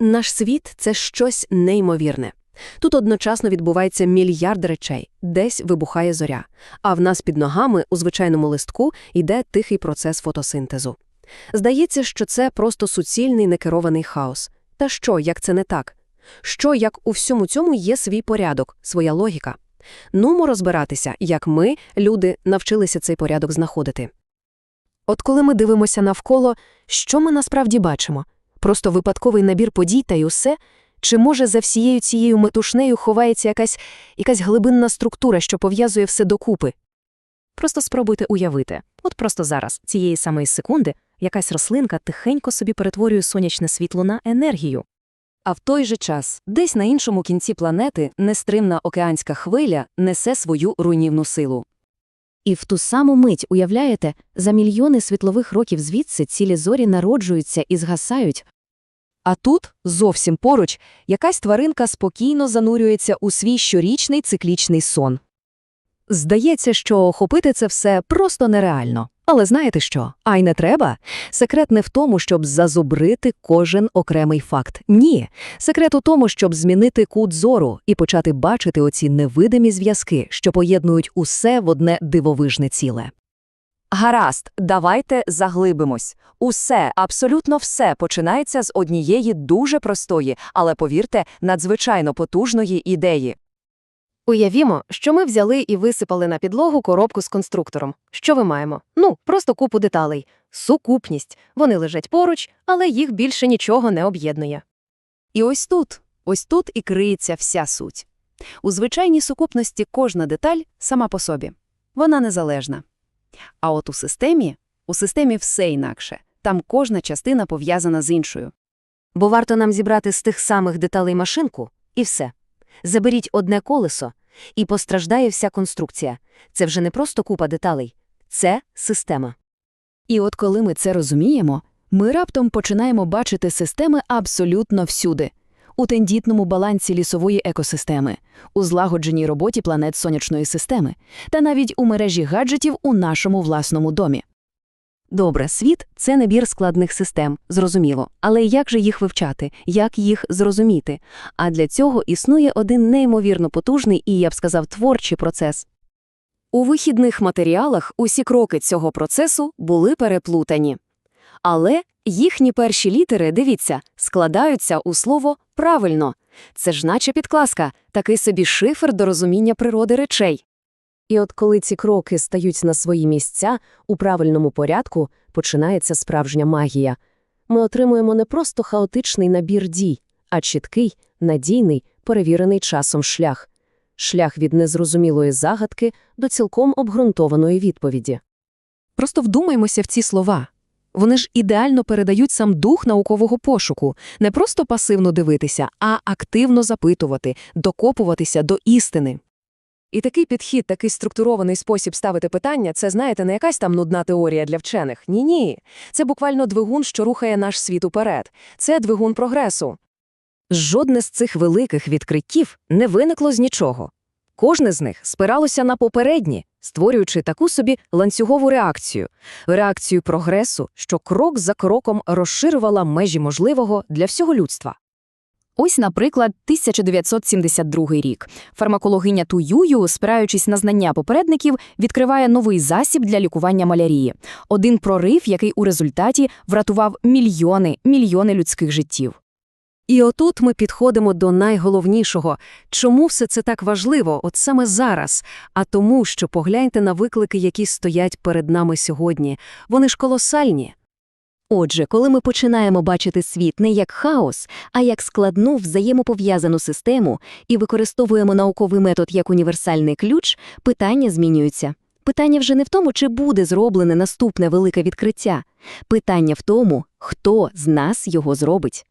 Наш світ це щось неймовірне. Тут одночасно відбувається мільярд речей, десь вибухає зоря, а в нас під ногами у звичайному листку йде тихий процес фотосинтезу. Здається, що це просто суцільний некерований хаос. Та що, як це не так? Що, як у всьому цьому є свій порядок, своя логіка? Нумо розбиратися, як ми, люди, навчилися цей порядок знаходити. От коли ми дивимося навколо, що ми насправді бачимо? Просто випадковий набір подій та й усе? Чи може за всією цією метушнею ховається якась, якась глибинна структура, що пов'язує все докупи? Просто спробуйте уявити. От просто зараз, цієї самої секунди, якась рослинка тихенько собі перетворює сонячне світло на енергію. А в той же час, десь на іншому кінці планети, нестримна океанська хвиля несе свою руйнівну силу. І в ту саму мить, уявляєте, за мільйони світлових років звідси цілі зорі народжуються і згасають. А тут, зовсім поруч, якась тваринка спокійно занурюється у свій щорічний циклічний сон. Здається, що охопити це все просто нереально. Але знаєте що? А й не треба. Секрет не в тому, щоб зазубрити кожен окремий факт. Ні. Секрет у тому, щоб змінити кут зору і почати бачити оці невидимі зв'язки, що поєднують усе в одне дивовижне ціле. Гаразд, давайте заглибимось. Усе, абсолютно все починається з однієї дуже простої, але, повірте, надзвичайно потужної ідеї. Уявімо, що ми взяли і висипали на підлогу коробку з конструктором. Що ви маємо? Ну, просто купу деталей. Сукупність. Вони лежать поруч, але їх більше нічого не об'єднує. І ось тут, ось тут і криється вся суть. У звичайній сукупності кожна деталь сама по собі. Вона незалежна. А от у системі, у системі все інакше. Там кожна частина пов'язана з іншою. Бо варто нам зібрати з тих самих деталей машинку, і все. Заберіть одне колесо, і постраждає вся конструкція. Це вже не просто купа деталей, це система. І от коли ми це розуміємо, ми раптом починаємо бачити системи абсолютно всюди. У тендітному балансі лісової екосистеми, у злагодженій роботі планет сонячної системи, та навіть у мережі гаджетів у нашому власному домі. Добре, світ це набір складних систем, зрозуміло. Але як же їх вивчати, як їх зрозуміти? А для цього існує один неймовірно потужний і, я б сказав, творчий процес. У вихідних матеріалах усі кроки цього процесу були переплутані. Але їхні перші літери, дивіться, складаються у слово «правильно». Це ж наче підкласка, такий собі шифр до розуміння природи речей. І от коли ці кроки стають на свої місця у правильному порядку, починається справжня магія. Ми отримуємо не просто хаотичний набір дій, а чіткий, надійний, перевірений часом шлях. Шлях від незрозумілої загадки до цілком обґрунтованої відповіді. Просто вдумаймося в ці слова. Вони ж ідеально передають сам дух наукового пошуку, не просто пасивно дивитися, а активно запитувати, докопуватися до істини. І такий підхід, такий структурований спосіб ставити питання це, знаєте, не якась там нудна теорія для вчених. Ні-ні. Це буквально двигун, що рухає наш світ уперед. Це двигун прогресу. Жодне з цих великих відкриттів не виникло з нічого. Кожне з них спиралося на попередні, створюючи таку собі ланцюгову реакцію, реакцію прогресу, що крок за кроком розширювала межі можливого для всього людства. Ось, наприклад, 1972 рік. Фармакологиня Ту Юю, спираючись на знання попередників, відкриває новий засіб для лікування малярії. Один прорив, який у результаті врятував мільйони, мільйони людських життів. І отут ми підходимо до найголовнішого. Чому все це так важливо, от саме зараз? А тому, що погляньте на виклики, які стоять перед нами сьогодні. Вони ж колосальні. Отже, коли ми починаємо бачити світ не як хаос, а як складну взаємопов'язану систему і використовуємо науковий метод як універсальний ключ, питання змінюються. Питання вже не в тому, чи буде зроблене наступне велике відкриття. Питання в тому, хто з нас його зробить.